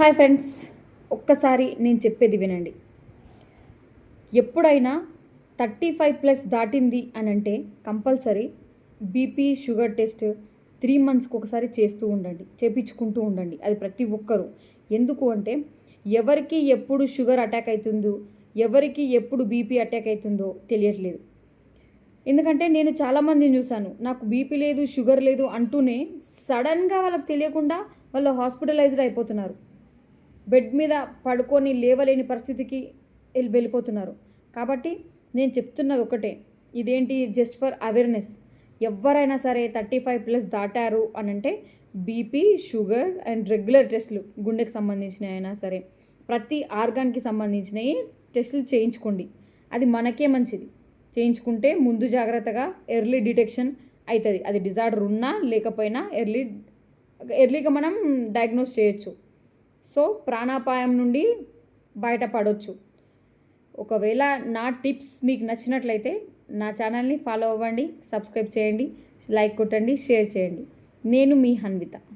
Hi friends ఒక్కసారి నేను చెప్పేది వినండి. ఎప్పుడైనా థర్టీ ఫైవ్ ప్లస్ దాటింది అని అంటే compulsory BP sugar test three మంత్స్కి ఒకసారి చేస్తూ ఉండండి చేపించుకుంటూ ఉండండి. అది ప్రతి ఒక్కరూ. ఎందుకు అంటే ఎవరికి ఎప్పుడు షుగర్ అటాక్ అవుతుందో ఎవరికి ఎప్పుడు బీపీ అటాక్ అవుతుందో తెలియట్లేదు. ఎందుకంటే నేను చాలామందిని చూశాను నాకు బీపీ లేదు షుగర్ లేదు అంటూనే సడన్గా వాళ్ళకి తెలియకుండా వాళ్ళు హాస్పిటలైజ్డ్ అయిపోతున్నారు. బెడ్ మీద పడుకొని లేవలేని పరిస్థితికి వెళ్ళి వెళ్ళిపోతున్నారు. కాబట్టి నేను చెప్తున్నది ఒకటే. ఇదేంటి? Just for awareness. ఎవరైనా సరే థర్టీ ఫైవ్ ప్లస్ దాటారు అని అంటే బీపీ షుగర్ అండ్ రెగ్యులర్ టెస్టులు గుండెకి సంబంధించినవి అయినా సరే ప్రతి ఆర్గాన్కి సంబంధించినవి టెస్టులు చేయించుకోండి. అది మనకే మంచిది. చేయించుకుంటే ముందు జాగ్రత్తగా ఎర్లీ డిటెక్షన్ అవుతుంది అది డిజార్డర్ ఉన్నా లేకపోయినా ఎర్లీ ఎర్లీగా మనం డయాగ్నోస్ చేయొచ్చు. సో ప్రాణాపాయం నుండి బయటపడవచ్చు ఒకవేళ నా టిప్స్ మీకు నచ్చినట్లయితే నా ఛానల్ని ఫాలో అవ్వండి సబ్స్క్రైబ్ చేయండి లైక్ కొట్టండి షేర్ చేయండి. నేను మీ హన్విత.